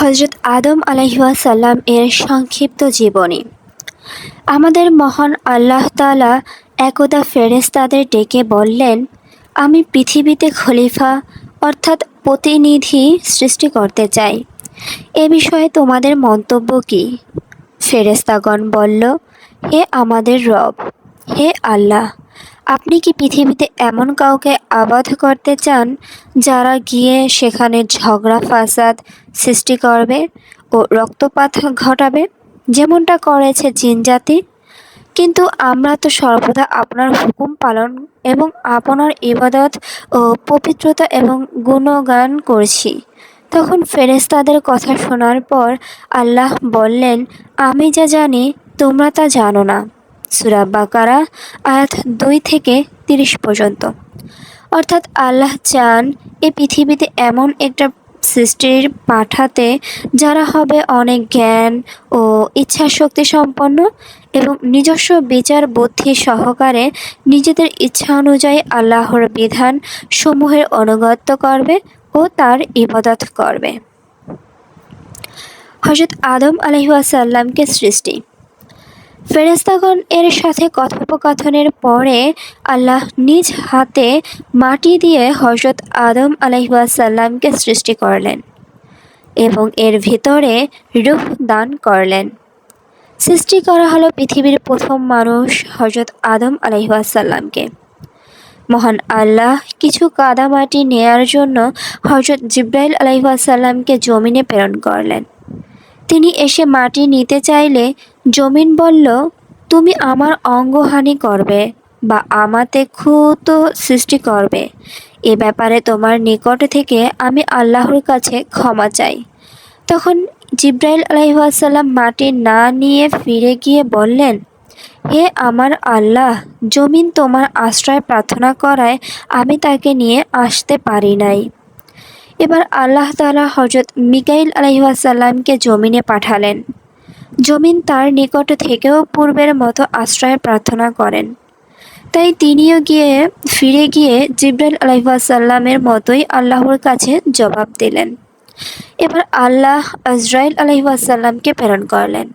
হজরত আদম আলহিসাল্লাম এর সংক্ষিপ্ত জীবনী। আমাদের মহান আল্লাহ তালা একদা ফেরেশতাদের ডেকে বললেন, আমি পৃথিবীতে খলিফা অর্থাৎ প্রতিনিধি সৃষ্টি করতে চাই। এ বিষয়ে তোমাদের মন্তব্য কী? ফেরেশতাগণ বলল, হে আমাদের রব, হে আল্লাহ আপনি কি পৃথিবীতে এমন কাউকে আবাদ করতে চান যারা গিয়ে সেখানে ঝগড়া, ফাসাদ সৃষ্টি করবে ও রক্তপাত ঘটাবে? যেমনটা করেছে জিনজাতি কিন্তু আমরা তো সর্বদা আপনার হুকুম পালন এবং আপনার ইবাদত ও পবিত্রতা এবং গুণগান করছি। তখন ফেরেশতাদের কথা শোনার পর আল্লাহ বললেন, আমি যা জানি, তোমরা তা জানো না। সূরা বাকারা, আয়াত দুই থেকে তিরিশ পর্যন্ত। অর্থাৎ আল্লাহ চান এ পৃথিবীতে এমন একটা সৃষ্টির পাঠাতে যারা হবে অনেক জ্ঞান ও ইচ্ছা শক্তি সম্পন্ন এবং নিজস্ব বিচার বুদ্ধি সহকারে নিজেদের ইচ্ছা অনুযায়ী আল্লাহর বিধান সমূহের অনুগত্য করবে ও তার ইবাদত করবে। হজরত আদম আলহিহাসাল্লামকে সৃষ্টি। ফেরেস্তাগণ এর সাথে কথোপকথনের পরে আল্লাহ নিজ হাতে মাটি দিয়ে হজরত আদম আলহিহাসাল্লামকে সৃষ্টি করলেন এবং এর ভিতরে রূপ দান করলেন। সৃষ্টি করা হলো পৃথিবীর প্রথম মানুষ হজরত আদম আলহিহাসাল্লামকে মহান আল্লাহ কিছু কাদামাটি নেয়ার জন্য হজরত জিব্রাইল আলহিহাসাল্লামকে জমিনে প্রেরণ করলেন। তিনি এসে মাটি নিতে চাইলে জমিন বলল, তুমি আমার অঙ্গহানি করবে বা আমাতে ক্ষুত সৃষ্টি করবে। এ ব্যাপারে তোমার নিকট থেকে আমি আল্লাহর কাছে ক্ষমা চাই। তখন জিব্রাইল আলাইসাল্লাম মাটি না নিয়ে ফিরে গিয়ে বললেন, হে আমার আল্লাহ, জমিন তোমার আশ্রয় প্রার্থনা করায় আমি তাকে নিয়ে আসতে পারি নাই। এবার আল্লাহ তালা হজরত মিকাইল আলহিহাসাল্লামকে জমিনে পাঠালেন। জমিন তার নিকট থেকেও পূর্বের মতো আশ্রয় প্রার্থনা করেন। তাই তিনিও গিয়ে ফিরে গিয়ে জিব্রাইল আলহিহাসাল্লামের মতোই আল্লাহর কাছে জবাব দিলেন। এবার আল্লাহ আজরাইল আলহিহাসাল্লামকে প্রেরণ করলেন।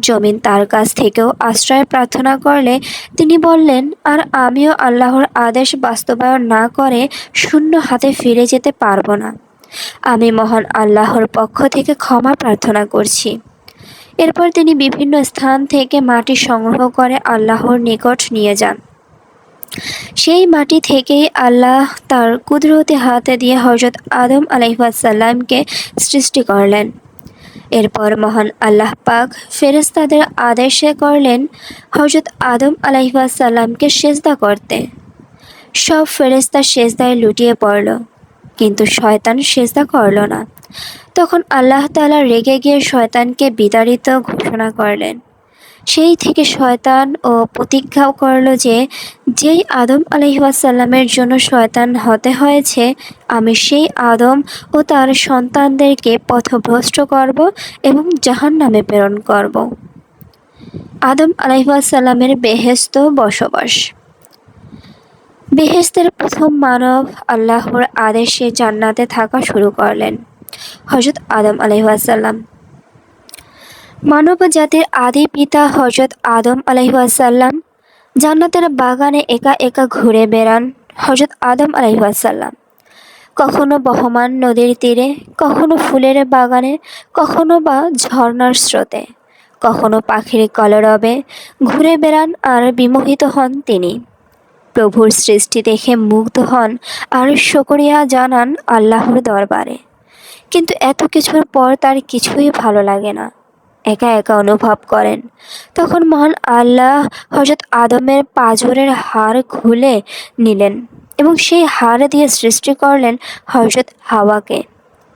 জমিন তার কাছ থেকেও আশ্রয় প্রার্থনা করলে তিনি বললেন, আর আমিও আল্লাহর আদেশ বাস্তবায়ন না করে শূন্য হাতে ফিরে যেতে পারব না। আমি মহান আল্লাহর পক্ষ থেকে ক্ষমা প্রার্থনা করছি। এরপর তিনি বিভিন্ন স্থান থেকে মাটি সংগ্রহ করে আল্লাহর নিকট নিয়ে যান। সেই মাটি থেকেই আল্লাহ তার কুদরতি হাতে দিয়ে হজরত আদম আলহিহাসাল্লামকে সৃষ্টি করলেন। এরপর মহান আল্লাহ পাক ফেরেস্তাদের আদেশে করলেন হজরত আদম আলাইসাল্লামকে সেজদা করতে। সব ফেরেস্তা সেজদায় লুটিয়ে পড়ল। কিন্তু শয়তান সেজদা করল না। তখন আল্লাহ তালা রেগে গিয়ে শয়তানকে বিতাড়িত ঘোষণা করলেন। সেই থেকে শয়তান ও প্রতিজ্ঞাও করল যে, যেই আদম আলহিহাসাল্লামের জন্য শয়তান হতে হয়েছে, আমি সেই আদম ও তার সন্তানদেরকে পথভ্রষ্ট করব এবং জাহান নামে প্রেরণ করব। আদম আলহিহাসাল্লামের বেহেস্ত বসবাস। বেহেস্তের প্রথম মানব আল্লাহর আদেশে জান্নাতে থাকা শুরু করলেন হজরত আদম আলহিহাসাল্লাম মানব জাতির আদি পিতা হজরত আদম আলহিহাসাল্লাম জান্নাতের বাগানে একা একা ঘুরে বেড়ান হজরত আদম আলহিহাসাল্লাম কখনো বহমান নদীর তীরে, কখনো ফুলের বাগানে, কখনো বা ঝর্নার স্রোতে, কখনো পাখির কলরবে ঘুরে বেড়ান আর বিমোহিত হন তিনি। প্রভুর সৃষ্টি দেখে মুগ্ধ হন আর শকরিয়া জানান আল্লাহর দরবারে। কিন্তু এত কিছুর পর তার কিছুই ভালো লাগে না। একা একা অনুভব করেন। তখন মহান আল্লাহ হজরত আদমের পাজরের হাড় খুলে নিলেন এবং সেই হাড় দিয়ে সৃষ্টি করলেন হজরত হাওয়াকে।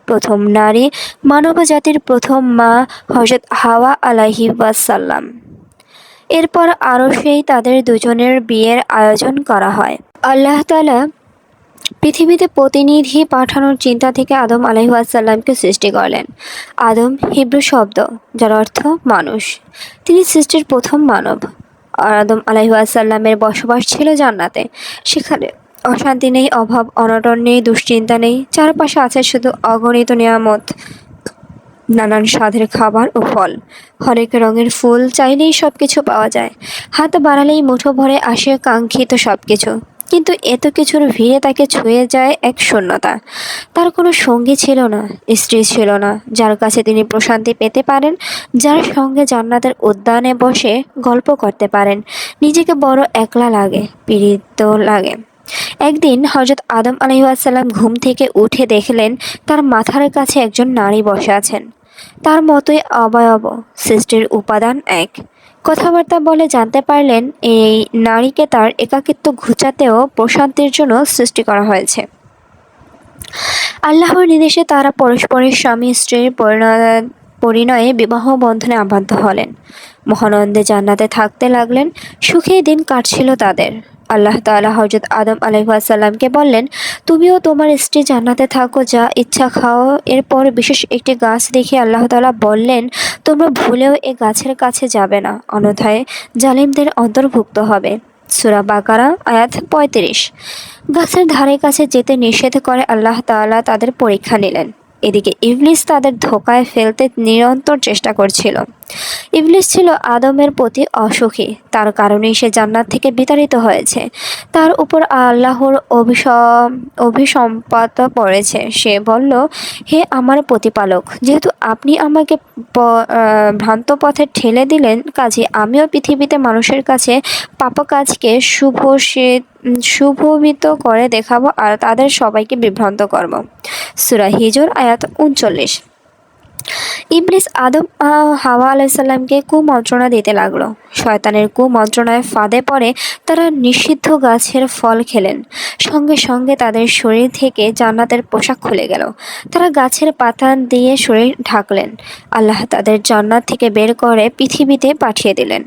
প্রথম নারী মানব জাতির প্রথম মা হজরত হাওয়া আলাহি ওয়াসাল্লাম। এরপর আরও সেই তাদের দুজনের বিয়ের আয়োজন করা হয়। আল্লাহ তালা পৃথিবীতে প্রতিনিধি পাঠানোর চিন্তা থেকে আদম আলহিহাসাল্লামকে সৃষ্টি করলেন। আদম হিব্রু শব্দ, যার অর্থ মানুষ। তিনি সৃষ্টির প্রথম মানব। আদম আলহিহাসাল্লামের বসবাস ছিল জান্নাতে। সেখানে অশান্তি নেই, অভাব, অনটন নেই, দুশ্চিন্তা নেই। চারপাশে আছে শুধু অগণিত নিয়ামত। নানান স্বাদের খাবার ও ফল। হরেক রঙের ফুল চাইলেই সব কিছু পাওয়া যায়। হাত বাড়ালেই মুঠো ভরে আসে কাঙ্ক্ষিত সব কিছু কিন্তু এত কিছুর ভিড়ে তাকে ছুঁয়ে যায় এক শূন্যতা। তার কোনো সঙ্গী ছিল না, স্ত্রী ছিল না, যার কাছে তিনি প্রশান্তি পেতে পারেন, যার সঙ্গে জান্নাতের উদ্যানে বসে গল্প করতে পারেন। নিজেকে বড় একলা লাগে, পীড়িত লাগে। একদিন হজরত আদম আলহিউসাল্লাম ঘুম থেকে উঠে দেখলেন তার মাথার কাছে একজন নারী বসে আছেন। তার মতোই অবয়ব, সৃষ্টির উপাদান এক। কথাবার্তা বলে জানতে পারলেন, এই নারীকে তার একাকিত্ব ঘুচাতেও প্রশান্তির জন্য সৃষ্টি করা হয়েছে। আল্লাহর নির্দেশে তারা পরস্পরের স্বামী, স্ত্রীর পরিণয়, পরিণয়ে বিবাহ বন্ধনে আবদ্ধ হলেন। মহানন্দে জান্নাতে থাকতে লাগলেন সুখে দিন কাটছিল তাদের। আল্লাহ তাআলা হজরত আদম আলাইসাল্লামকে বললেন, তুমিও তোমার স্ত্রী জান্নাতে থাকো, যা ইচ্ছা খাও। এরপর বিশেষ একটি গাছ দেখে আল্লাহ তালা বললেন, তোমরা ভুলেও এ গাছের কাছে যাবে না, অন্যথায় জালিমদের অন্তর্ভুক্ত হবে। সুরা বাকারা, আয়াত পঁয়ত্রিশ। গাছের ধারে কাছে যেতে নিষেধ করে আল্লাহ তাআলা তাদের পরীক্ষা নিলেন। এদিকে ইবলিস তাদের ধোকায় ফেলতে নিরন্তর চেষ্টা করছিল। ইবলিস ছিল আদমের প্রতি অসুখী। তার কারণেই সে জান্নাত থেকে বিতাড়িত হয়েছে। তার উপর আল্লাহর অভিসম অভিসম্পাত পড়েছে। সে বলল, হে আমার প্রতিপালক, যেহেতু আপনি আমাকে ভ্রান্ত পথে ঠেলে দিলেন, কাজে আমিও পৃথিবীতে মানুষের কাছে পাপ কাজকে শুভ শুভবিত করে দেখাবো আর তাদের সবাইকে বিভ্রান্ত করব। সুরা হিজুর আয়াত উনচল্লিশ। ইবলিস আদম হাওয়া আলাইসাল্লামকে কুমন্ত্রণা দিতে লাগল। শয়তানের কুমন্ত্রণায় ফাঁদে পড়ে তারা নিষিদ্ধ গাছের ফল খেলেন। সঙ্গে সঙ্গে তাদের শরীর থেকে জান্নাতের পোশাক খুলে গেল। তারা গাছের পাতা দিয়ে শরীর ঢাকলেন। আল্লাহ তাদের জান্নাত থেকে বের করে পৃথিবীতে পাঠিয়ে দিলেন।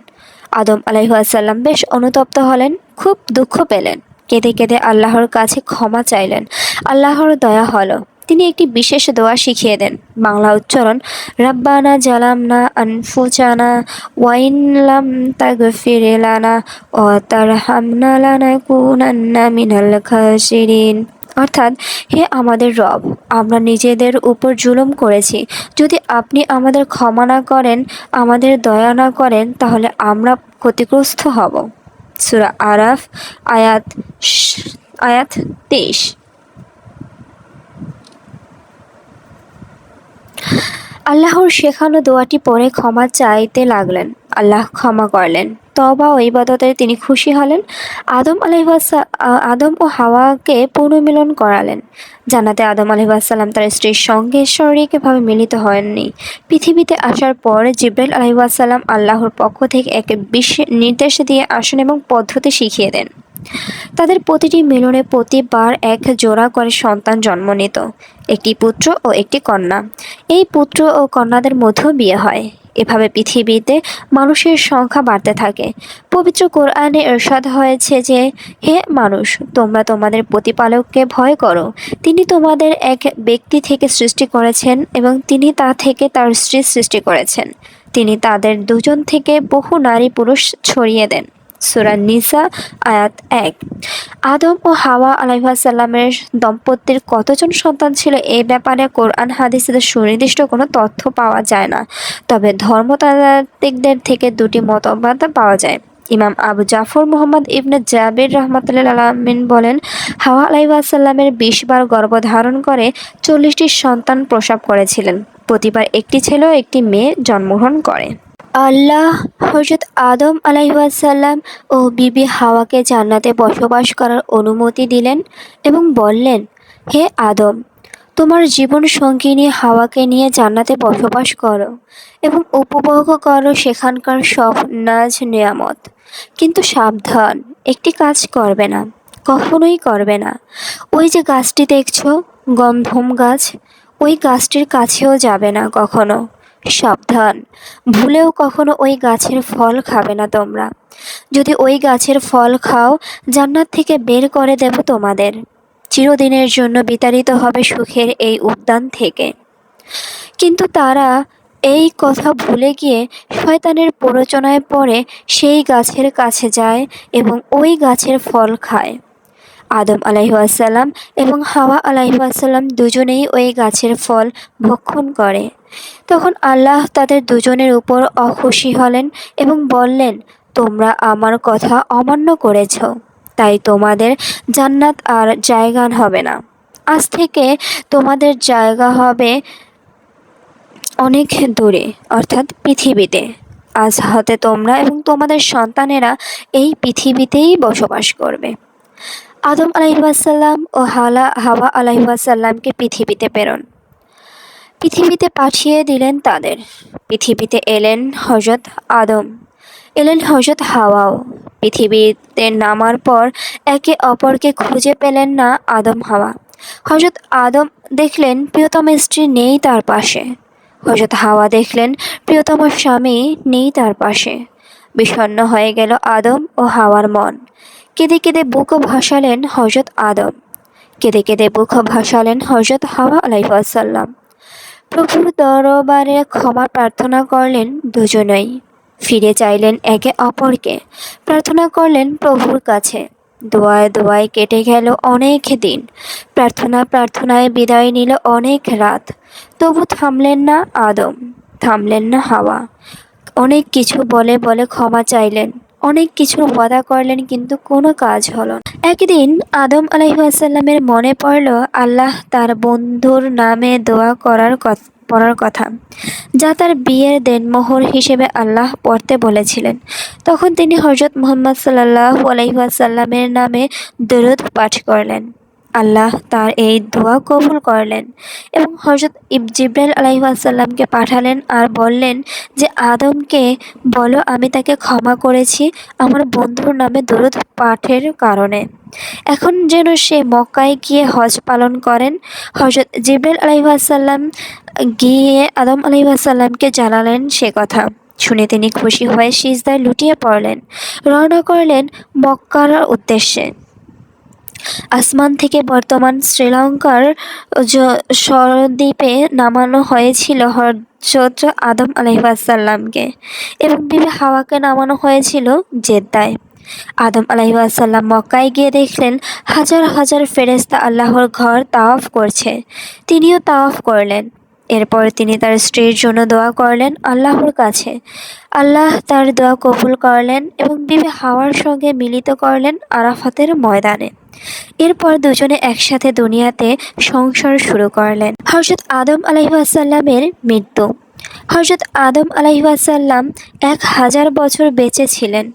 আদম আলাইহাসাল্লাম বেশ অনুতপ্ত হলেন, খুব দুঃখ পেলেন। কেঁদে কেঁদে আল্লাহর কাছে ক্ষমা চাইলেন। আল্লাহর দয়া হলো। তিনি একটি বিশেষ দোয়া শিখিয়ে দেন। বাংলা উচ্চারণ, রাব্বানা জালামনা আনফুচানা ওয়াইনলাম তাগফির লানা ও তারহামনা লানাকুনান্না মিনাল খাসিরিন। অর্থাৎ, হে আমাদের রব, আমরা নিজেদের উপর জুলুম করেছি। যদি আপনি আমাদের ক্ষমা না করেন, আমাদের দয়া না করেন, তাহলে আমরা ক্ষতিগ্রস্ত হব। সুরা আরাফ, আয়াত আয়াত তেইশ। আল্লাহর শেখানো দোয়াটি পরে ক্ষমা চাইতে লাগলেন। আল্লাহ ক্ষমা করলেন। তবা ও ইবাদতে তিনি খুশি হলেন। আদম আলহিবাসা আদম ও হাওয়াকে পুনর্মিলন করালেন। জানাতে আদম আলহিবাসাল্লাম তার স্ত্রীর সঙ্গে শারীরিকভাবে মিলিত হয়ননি পৃথিবীতে আসার পর জিব্রাইল আলহিবাসাল্লাম আল্লাহর পক্ষ থেকে এক বিশেষ নির্দেশ দিয়ে আসেন এবং পদ্ধতি শিখিয়ে দেন। তাদের প্রতিটি মিলনে প্রতিবার এক জোড়া করে সন্তান জন্ম নিত। একটি পুত্র ও একটি কন্যা। এই পুত্র ও কন্যাদের মধ্যেও বিয়ে হয়। এভাবে পৃথিবীতে মানুষের সংখ্যা বাড়তে থাকে। পবিত্র কোরআনে এরশাদ হয়েছে যে, হে মানুষ, তোমরা তোমাদের প্রতিপালককে ভয় করো। তিনি তোমাদের এক ব্যক্তি থেকে সৃষ্টি করেছেন এবং তিনি তা থেকে তার স্ত্রী সৃষ্টি করেছেন। তিনি তাদের দুজন থেকে বহু নারী পুরুষ ছড়িয়ে দেন। সুরা নিসা, আয়াত এক। আদম ও হাওয়া আলাইসাল্লামের দম্পতির কতজন সন্তান ছিল এই ব্যাপারে কোরআন হাদিসের সুনির্দিষ্ট কোনো তথ্য পাওয়া যায় না। তবে ধর্মতাত্ত্বিকদের থেকে দুটি মতবাদ পাওয়া যায়। ইমাম আবু জাফর মোহাম্মদ ইবনে জাবির রহমতুল্লাহ আলমিন বলেন, হাওয়া আলাইসাল্লামের বিশ বার গর্ভধারণ করে চল্লিশটি সন্তান প্রসব করেছিলেন। প্রতিবার একটি ছেলে একটি মেয়ে জন্মগ্রহণ করে। আল্লাহ হজরত আদম আলাইসাল্লাম ও বিবি হাওয়াকে জান্নাতে বসবাস করার অনুমতি দিলেন এবং বললেন, হে আদম, তোমার জীবন সঙ্গিনী হাওয়াকে নিয়ে জান্নাতে বসবাস করো এবং উপভোগ করো সেখানকার সব নাজ নিয়ামত। কিন্তু সাবধান, একটি কাজ করবে না, কখনোই করবে না। ওই যে গাছটি দেখছ গন্ধম গাছ, ওই গাছটির কাছেও যাবে না কখনো। সাবধান। ভুলেও কখনো ওই গাছের ফল খাবে না তোমরা। যদি ওই গাছের ফল খাও, জান্নাত থেকে বের করে দেব তোমাদের। চিরদিনের জন্য বিতাড়িত হবে সুখের এই উদ্যান থেকে। কিন্তু তারা এই কথা ভুলে গিয়ে শয়তানের প্ররোচনায় পড়ে সেই গাছের কাছে যায় এবং ওই গাছের ফল খায়। আদম আলাইহাসাল্লাম এবং হাওয়া আলাইহাসাল্লাম দুজনেই ওই গাছের ফল ভক্ষণ করে। তখন আল্লাহ তাদের দুজনের উপর অখুশি হলেন এবং বললেন, তোমরা আমার কথা অমান্য করেছ, তাই তোমাদের জান্নাত আর জায়গা হবে না। আজ থেকে তোমাদের জায়গা হবে অনেক দূরে, অর্থাৎ পৃথিবীতে। আজ হতে তোমরা এবং তোমাদের সন্তানেরা এই পৃথিবীতেই বসবাস করবে। আদম আলাইসাল্লাম ও হালা হাওয়া আলাইসাল্লামকে পৃথিবীতে প্রেরণ। পৃথিবীতে পাঠিয়ে দিলেন তাদের। পৃথিবীতে এলেন হজরত আদম, এলেন হজরত হাওয়াও। পৃথিবীতে নামার পর একে অপরকে খুঁজে পেলেন না আদম, হাওয়া। হজরত আদম দেখলেন প্রিয়তম স্ত্রী নেই তার পাশে। হজরত হাওয়া দেখলেন প্রিয়তম স্বামী নেই তার পাশে। বিষণ্ণ হয়ে গেল আদম ও হাওয়ার মন। কেঁদে কেঁদে বুক ভাসালেন হজরত আদম। কেঁদে কেঁদে বুক ভাসালেন হজরত হাওয়া আলাইসাল্লাম প্রভুর দরবারে ক্ষমা প্রার্থনা করলেন দুজনেই। ফিরে চাইলেন একে অপরকে। প্রার্থনা করলেন প্রভুর কাছে। দোয়ায় দোয়ায় কেটে গেল অনেক দিন। প্রার্থনা প্রার্থনায় বিদায় নিল অনেক রাত। তবু থামলেন না আদম, থামলেন না হাওয়া। অনেক কিছু বলে বলে ক্ষমা চাইলেন। অনেক কিছু ওয়াদা করলেন, কিন্তু কোনো কাজ হলো না। একদিন আদম আলাইসাল্লামের মনে পড়ল, আল্লাহ তার বন্ধুর নামে দোয়া করার কথা পড়ার কথা, যা তার বিয়ের দেনমোহর হিসেবে আল্লাহ পড়তে বলেছিলেন। তখন তিনি হজরত মোহাম্মদ সাল্লাহ আলাইসাল্লামের নামে দরুদ পাঠ করলেন। আল্লাহ তার এই দোয়া কবুল করলেন এবং হজরত জিব্রাইল আলাইসাল্লামকে পাঠালেন আর বললেন যে, আদমকে বলো, আমি তাকে ক্ষমা করেছি আমার বন্ধুর নামে দরুদ পাঠের কারণে। এখন যেন সে মক্কায় গিয়ে হজ পালন করেন। হজরত জিব্রাইল আলাইসাল্লাম গিয়ে আদম আলাইসাল্লামকে জানালেন সে কথা। শুনে তিনি খুশি হয়ে সিজদায় লুটিয়ে পড়লেন। রওনা করলেন মক্কার উদ্দেশ্যে। আসমান থেকে বর্তমান শ্রীলঙ্কার সরদ্বীপে নামানো হয়েছিল হজরত আদম আলহিবাসাল্লামকে এবং বিবি হাওয়াকে নামানো হয়েছিল জেদ্দায়। আদম আলাইসাল্লাম মক্কায় গিয়ে দেখলেন, হাজার হাজার ফেরেস্তা আল্লাহর ঘর তাওয়াফ করছে। তিনিও তাওয়াফ করলেন। এরপর তিনি তার স্ত্রীর জন্য দোয়া করলেন আল্লাহর কাছে। আল্লাহ তার দোয়া কবুল করলেন এবং বিবি হাওয়ার সঙ্গে মিলিত করলেন আরাফাতের ময়দানে। এরপর দুজনে একসাথে দুনিয়াতে সংসার শুরু করলেন। হজরত আদম আলহিহাসাল্লামের মৃত্যু। হজরত আদম আলহিহাসাল্লাম এক হাজার বছর বেঁচে ছিলেন।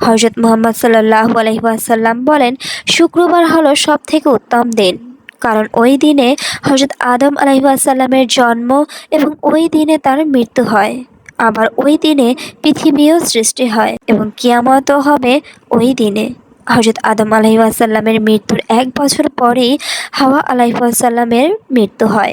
হজরত মোহাম্মদ সাল্লাহ আলহিহাসাল্লাম বলেন, শুক্রবার হলো সব থেকে উত্তম দিন। কারণ ওই দিনে হজরত আদম আলহিহাসাল্লামের জন্ম এবং ওই দিনে তার মৃত্যু হয়। আবার ওই দিনে পৃথিবীও সৃষ্টি হয় এবং কিয়ামতও হবে ওই দিনে। হজরত আদম আলহিউসাল্লামের মৃত্যুর এক বছর পরেই হাওয়া আলাইসাল্লামের মৃত্যু হয়।